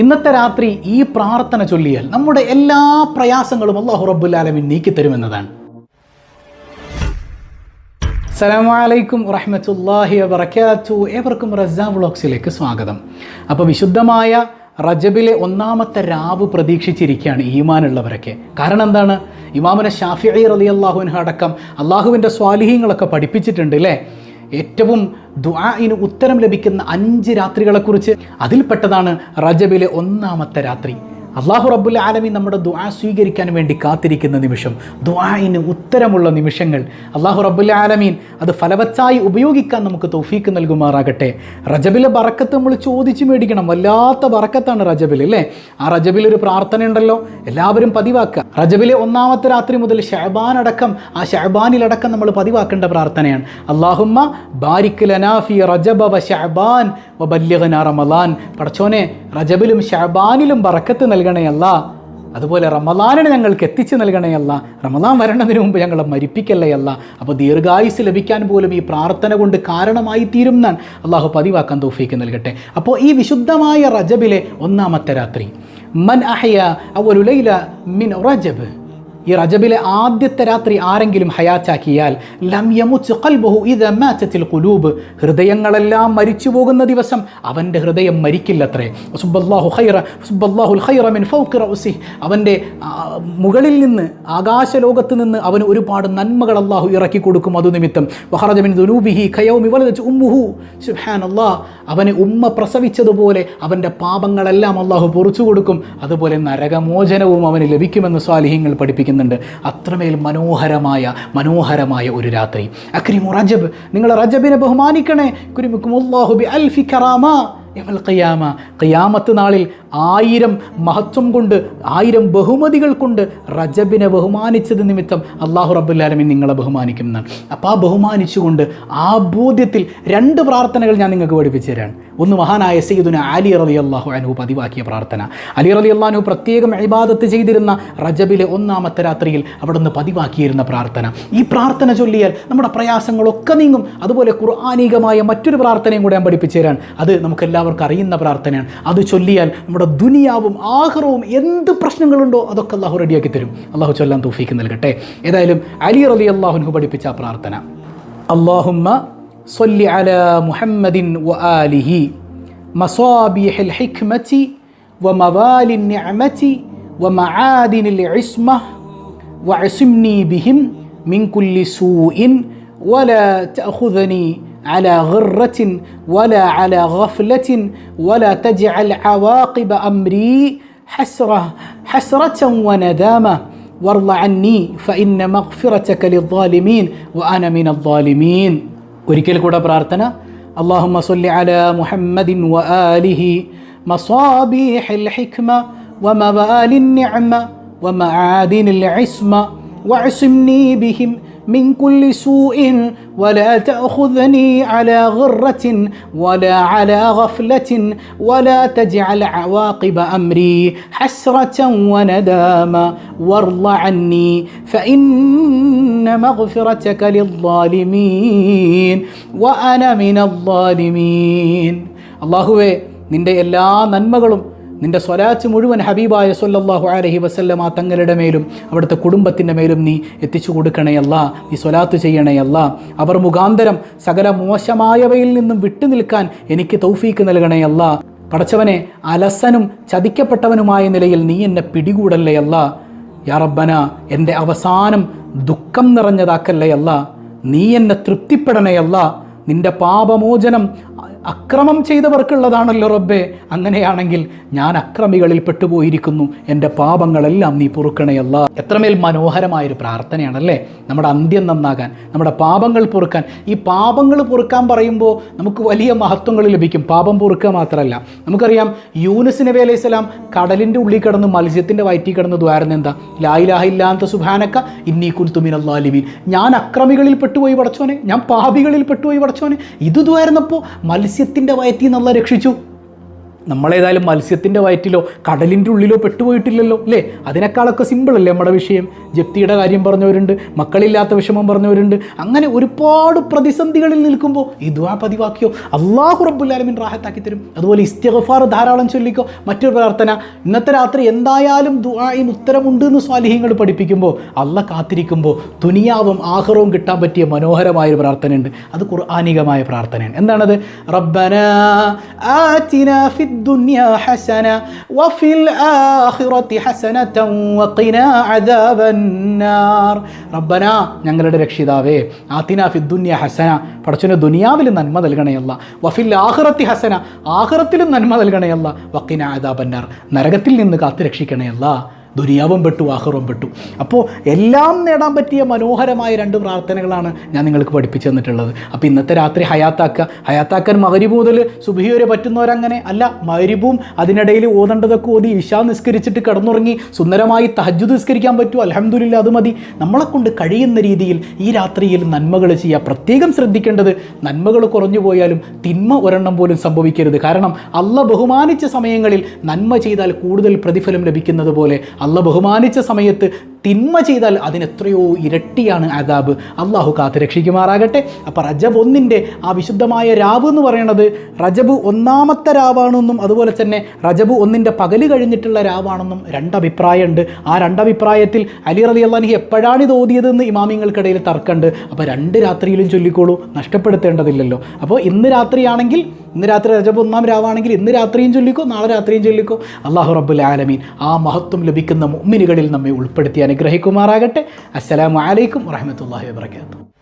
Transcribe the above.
ഇന്നത്തെ രാത്രി ഈ പ്രാർത്ഥന ചൊല്ലിയാൽ നമ്മുടെ എല്ലാ പ്രയാസങ്ങളും അള്ളാഹു റബ്ബുല്ലാലമിൻ നീക്കി നീക്കിത്തരുമെന്നതാണ് സലാമലൈക്കും വറഹമത്തല്ലാഹി വബർക്കാത്തു ഏവർക്കും റസാ വ്ളോഗ്സിലേക്ക് സ്വാഗതം. അപ്പോൾ വിശുദ്ധമായ റജബിലെ ഒന്നാമത്തെ രാവ് പ്രതീക്ഷിച്ചിരിക്കുകയാണ് ഈമാനുള്ളവരൊക്കെ. കാരണം എന്താണ്? ഇമാമിനെ ഷാഫി അലി അള്ളാഹുവിൻ അടക്കം അള്ളാഹുവിന്റെ സ്വാലിഹീങ്ങളൊക്കെ പഠിപ്പിച്ചിട്ടുണ്ട് അല്ലേ ഏറ്റവും ദുആഇന് ഉത്തരം ലഭിക്കുന്ന അഞ്ച് രാത്രികളെക്കുറിച്ച് അതിൽപ്പെട്ടതാണ് റജബിലെ ഒന്നാമത്തെ രാത്രി. അള്ളാഹു റബ്ബുൽ ആലമി നമ്മുടെ ദുആ സ്വീകരിക്കാൻ വേണ്ടി കാത്തിരിക്കുന്ന നിമിഷം ദുആഇന് ഉത്തരമുള്ള നിമിഷങ്ങൾ അള്ളാഹു റബ്ബുൽ ആലമീൻ അത് ഫലവത്തായി ഉപയോഗിക്കാൻ നമുക്ക് തൗഫീക്ക് നൽകുമാറാകട്ടെ. റജബിലെ ബറക്കത്ത് നമ്മൾ ചോദിച്ചു മേടിക്കണം. വല്ലാത്ത ബറക്കത്താണ് റജബിൽ അല്ലേ? ആ റജബിൽ ഒരു പ്രാർത്ഥന ഉണ്ടല്ലോ എല്ലാവരും പതിവാക്കുക. റജബിലെ ഒന്നാമത്തെ രാത്രി മുതൽ ഷഹബാൻ അടക്കം ആ ഷഹബാനിലടക്കം നമ്മൾ പതിവാക്കേണ്ട പ്രാർത്ഥനയാണ്. അള്ളാഹുമ്മ ബാരിക് ലനാഫി റജബ വ ഷഹബാൻ റമലാൻ പടച്ചോനെ റജബിലും ഷഹബാനിലും ബറക്കത്ത് നൽകണയല്ല അതുപോലെ റമലാനിനെ ഞങ്ങൾക്ക് എത്തിച്ചു നൽകണേ അല്ല. റമലാൻ വരണതിന് മുമ്പ് ഞങ്ങളെ മരിപ്പിക്കല്ലേ അല്ല. അപ്പോൾ ദീർഘായുസ് ലഭിക്കാൻ പോലും ഈ പ്രാർത്ഥന കൊണ്ട് കാരണമായി തീരും എന്നാണ് അള്ളാഹു പതിവാക്കാൻ തോഫീക്ക് നൽകട്ടെ. അപ്പോൾ ഈ വിശുദ്ധമായ റജബിലെ ഒന്നാമത്തെ രാത്രി. മൻ അഹയ അവലുലൈല മിൻ റജബ്. ഈ റജബിലെ ആദ്യത്തെ രാത്രി ആരെങ്കിലും ഹയാച്ചാക്കിയാൽ ലം യമുച്ച് ഖൽബഹു ഇദ മാറ്റത്തിൽ കുലൂബ് ഹൃദയങ്ങളെല്ലാം മരിച്ചു പോകുന്ന ദിവസം അവന്റെ ഹൃദയം മരിക്കില്ലത്രേ. സുബ്ബല്ലാഹു ഖൈറ സുബ്ബല്ലാഹുൽ ഖൈറ മിൻ റൗസി അവന്റെ മുകളിൽ നിന്ന് ആകാശലോകത്ത് നിന്ന് അവന് ഒരുപാട് നന്മകൾ അള്ളാഹു ഇറക്കി കൊടുക്കും അതു നിമിത്തം. വഹറജ മിൻ ദുനൂബിഹി ഖയൗമി വലദത്ത് ഉമ്മുഹു. സുബ്ഹാനല്ലാഹ് അവനെ ഉമ്മ പ്രസവിച്ചതുപോലെ അവന്റെ പാപങ്ങളെല്ലാം അള്ളാഹു പൊറിച്ചു കൊടുക്കും. അതുപോലെ നരകമോചനവും അവന് ലഭിക്കുമെന്ന് സ്വാലിഹ്യങ്ങൾ പഠിപ്പിക്കുന്നുണ്ട് അത്രമേൽ മനോഹരമായ മനോഹരമായ ഒരു രാത്രി. അക്രിമു റജബ് നിങ്ങൾ റജബിനെ ബഹുമാനിക്കണേ. കുരിമുക്കും അല്ലാഹു ബി അൽഫി കറാമ ഖിയാമ. ഖിയാമത്ത് നാളിൽ ആയിരം മഹത്വം കൊണ്ട് ആയിരം ബഹുമതികൾ കൊണ്ട് റജബിനെ ബഹുമാനിച്ചത് നിമിത്തം അള്ളാഹു റബുല്ലാലമി നിങ്ങളെ ബഹുമാനിക്കുന്നതാണ് അപ്പോൾ ആ ബഹുമാനിച്ചുകൊണ്ട് ആ ബോധ്യത്തിൽ രണ്ട് പ്രാർത്ഥനകൾ ഞാൻ നിങ്ങൾക്ക് പഠിപ്പിച്ചു തരാണ്. ഒന്ന് മഹാനായ സയ്യിദുന അലി റലി അള്ളാഹു അനു പതിവാക്കിയ പ്രാർത്ഥന. അലി റലി അള്ളാഹു പ്രത്യേകം ഇബാദത്ത് ചെയ്തിരുന്ന റജബിലെ ഒന്നാമത്തെ രാത്രിയിൽ അവിടെ നിന്ന് പതിവാക്കിയിരുന്ന പ്രാർത്ഥന. ഈ പ്രാർത്ഥന ചൊല്ലിയാൽ നമ്മുടെ പ്രയാസങ്ങളൊക്കെ നീങ്ങും. അതുപോലെ ഖുർആാനികമായ മറ്റൊരു പ്രാർത്ഥനയും കൂടെ ഞാൻ പഠിപ്പിച്ചു തരാൻ അത് നമുക്കെല്ലാവർക്കും അറിയുന്ന പ്രാർത്ഥനയാണ്. അത് ചൊല്ലിയാൽ നമ്മുടെ ദുനിയാവും ആഹ്റവും എന്ത് പ്രശ്നങ്ങളുണ്ടോ അതൊക്കെ അള്ളാഹു റെഡിയാക്കി തരും. അള്ളാഹു ചൊല്ലാൻ തൂഫീക്ക് നൽകട്ടെ. ഏതായാലും അലി റലി അള്ളാഹുനു പഠിപ്പിച്ച പ്രാർത്ഥന. അള്ളാഹുമ്മ സൊല്ലി അല മുഹമ്മദിൻ വ ആലിഹി മസാബിഹൽ ഹിക്മതി വ മവാലിൻ നിഅമതി വ മആദിനിൽ ഇസ്മ വ അസിംനി ബിഹിം മിൻ കുല്ലി സൂഇൻ വല തഅഖുദനി على غرة ولا على غفلة ولا تجعل عواقب أمري حسرة حسرة وندامة وارض عني فإن مغفرتك للظالمين وأنا من الظالمين ഒരിക്കൽ കൂടെ പ്രാർത്ഥന اللهم صل على محمد وآله مصابيح الحكمة وموالي النعمة ومعادن العصمة واعصمني بهم من كل سوء ولا تأخذني على غرة ولا على غفلة ولا تجعل عواقب أمري حسرة وندامة وارض عني فإن مغفرتك للظالمين وأنا من الظالمين അള്ളാഹുവേ നിന്റെ എല്ലാ നന്മകളും നിന്റെ സ്വലാച്ച് മുഴുവൻ ഹബീബായ സൊല്ലാഹു അലഹി വസല്ലമ തങ്ങളുടെ മേലും അവിടുത്തെ കുടുംബത്തിന്റെ മേലും നീ എത്തിച്ചു കൊടുക്കണയല്ല നീ സ്വലാത്ത് ചെയ്യണയല്ല അവർ മുഖാന്തരം സകല മോശമായവയിൽ നിന്നും വിട്ടുനിൽക്കാൻ എനിക്ക് തൗഫീക്ക് നൽകണയല്ല പടച്ചവനെ അലസനും ചതിക്കപ്പെട്ടവനുമായ നിലയിൽ നീ എന്നെ പിടികൂടല്ലേ യാറബ്ബന എന്റെ അവസാനം ദുഃഖം നിറഞ്ഞതാക്കല്ലേ അല്ല. നീ എന്നെ തൃപ്തിപ്പെടണയല്ല നിന്റെ പാപമോചനം അക്രമം ചെയ്തവർക്കുള്ളതാണല്ലോ റബ്ബേ. അങ്ങനെയാണെങ്കിൽ ഞാൻ അക്രമികളിൽ പെട്ടുപോയിരിക്കുന്നു. എന്റെ പാപങ്ങളെല്ലാം നീ പൊറുക്കണയല്ല. എത്രമേൽ മനോഹരമായൊരു പ്രാർത്ഥനയാണല്ലേ? നമ്മുടെ അന്ത്യം നന്നാകാൻ നമ്മുടെ പാപങ്ങൾ പൊറുക്കാൻ. ഈ പാപങ്ങൾ പൊറുക്കാൻ പറയുമ്പോൾ നമുക്ക് വലിയ മഹത്വങ്ങൾ ലഭിക്കും. പാപം പൊറുക്കുക മാത്രമല്ല. നമുക്കറിയാം യൂനുസ് നബി അലൈഹി സ്വലാം കടലിന്റെ ഉള്ളിൽ കിടന്ന് മത്സ്യത്തിന്റെ വയറ്റിൽ കിടന്ന് ദ്വാരുന്ന എന്താ? ലായിലാഹ ഇല്ലാത്ത സുഭാനക്ക ഇന്നീ കുൽത്തുമിൻ അള്ളാലിമീൻ ഞാൻ അക്രമികളിൽ പെട്ടുപോയി പടച്ചോനെ. ഞാൻ പാപികളിൽ പെട്ടുപോയി പടച്ചോനെ. ഇത് ദ്വാരുന്നപ്പോൾ മത്സ്യത്തിന്റെ വയറ്റിൽ നിന്നുള്ള രക്ഷിച്ചു. നമ്മളേതായാലും മത്സ്യത്തിന്റെ വയറ്റിലോ കടലിന്റെ ഉള്ളിലോ പെട്ടുപോയിട്ടില്ലല്ലോ അല്ലേ? അതിനേക്കാളൊക്കെ സിമ്പിളല്ലേ നമ്മുടെ വിഷയം? ജപ്തിയുടെ കാര്യം പറഞ്ഞവരുണ്ട് മക്കളില്ലാത്ത വിഷമം പറഞ്ഞവരുണ്ട്. അങ്ങനെ ഒരുപാട് പ്രതിസന്ധികളിൽ നിൽക്കുമ്പോൾ ഈ ദുആ പതിവാക്കിയോ? അള്ളാഹു റബ്ബുല്ലാലമിൻ റാഹത്താക്കി തരും. അതുപോലെ ഇസ്തിഗഫാർ ധാരാളം ചൊല്ലിക്കോ? മറ്റൊരു പ്രാർത്ഥന ഇന്നത്തെ രാത്രി എന്തായാലും ദുആയും ഉത്തരമുണ്ട് എന്ന് സ്വാലിഹ്യങ്ങൾ പഠിപ്പിക്കുമ്പോൾ അള്ള കാത്തിരിക്കുമ്പോൾ തുനിയാവും ആഹ്റവും കിട്ടാൻ പറ്റിയ മനോഹരമായ ഒരു പ്രാർത്ഥനയുണ്ട്. അത് ഖുർആാനികമായ പ്രാർത്ഥനയാണ്. എന്താണത്? റബ്ബന آتنا في الدنيا حسنة ഹസന വഫിൽ ആഖിറതി وقنا വഖിന റബ്ബന ഞങ്ങളുടെ രക്ഷിതാവേ ആത്തിന ഫിദ്ദുന്യ ഹസന. പടച്ചോനെ ദുനിയാവിൽ നന്മ നൽകണയല്ല. വഫിൽ ആഹ്റത്തി ഹസന. ആഹ്റത്തിലും നന്മ നൽകണയല്ല. വക്കിന ആദാബന്നാർ നരകത്തിൽ നിന്ന് കാത്തു രക്ഷിക്കണയല്ല ദുനിയാവും പെട്ടു ആഹ്റവും പെട്ടു. അപ്പോൾ എല്ലാം നേടാൻ പറ്റിയ മനോഹരമായ രണ്ട് പ്രാർത്ഥനകളാണ് ഞാൻ നിങ്ങൾക്ക് പഠിപ്പിച്ചു തന്നിട്ടുള്ളത്. അപ്പോൾ ഇന്നത്തെ രാത്രി ഹയാത്താക്കുക. ഹയാത്താക്കാൻ മകരിബ് മുതൽ സുബഹി വരെ പറ്റുന്നവരങ്ങനെ അല്ല മകരിബും അതിനിടയിൽ ഓതേണ്ടതൊക്കെ ഓതി ഇഷാ നിസ്കരിച്ചിട്ട് കിടന്നുറങ്ങി സുന്ദരമായി തഹജ്ജുദ് നിസ്കരിക്കാൻ പറ്റൂ അലഹമ്മദില്ല അത് മതി. നമ്മളെ കൊണ്ട് കഴിയുന്ന രീതിയിൽ ഈ രാത്രിയിൽ നന്മകൾ ചെയ്യുക പ്രത്യേകം ശ്രദ്ധിക്കേണ്ടത് നന്മകൾ കുറഞ്ഞു പോയാലും തിന്മ ഒരെണ്ണം പോലും സംഭവിക്കരുത്. കാരണം അല്ല ബഹുമാനിച്ച സമയങ്ങളിൽ നന്മ ചെയ്താൽ കൂടുതൽ പ്രതിഫലം ലഭിക്കുന്നത് പോലെ അല്ല ബഹുമാനിച്ച സമയത്ത് തിന്മ ചെയ്താൽ അതിനെത്രയോ ഇരട്ടിയാണ് അതാബ് അള്ളാഹു കാത്ത് രക്ഷിക്കുമാറാകട്ടെ. അപ്പോൾ റജബ് ഒന്നിന്റെ ആ വിശുദ്ധമായ രാവ് എന്ന് പറയുന്നത് റജബ് ഒന്നാമത്തെ രാവാണെന്നും അതുപോലെ തന്നെ റജബ് ഒന്നിന്റെ പകൽ കഴിഞ്ഞിട്ടുള്ള രാവാണെന്നും രണ്ടഭിപ്രായമുണ്ട്. ആ രണ്ടഭിപ്രായത്തിൽ അലി റലി അള്ളാഹി എപ്പോഴാണ് ഇത് ഇമാമിങ്ങൾക്കിടയിൽ തർക്കമുണ്ട്. അപ്പോൾ രണ്ട് രാത്രിയിലും ചൊല്ലിക്കോളൂ നഷ്ടപ്പെടുത്തേണ്ടതില്ലല്ലോ. അപ്പോൾ ഇന്ന് രാത്രിയാണെങ്കിൽ ഇന്ന് രാത്രി രജബ് ഒന്നാം രാവാണെങ്കിൽ ഇന്ന് രാത്രിയും ചൊല്ലിക്കോ നാളെ രാത്രിയും ചൊല്ലിക്കോ? അള്ളാഹു റബ്ബുൽ ആലമീൻ. ആ മഹത്വം ലഭിക്കുന്ന മുഅ്മിനുകളിൽ നമ്മെ ഉൾപ്പെടുത്തി അനുഗ്രഹിക്കുമാറാകട്ടെ. അസ്സലാമു അലൈക്കും വറഹ്മത്തുള്ളാഹി വബറകാതുഹു.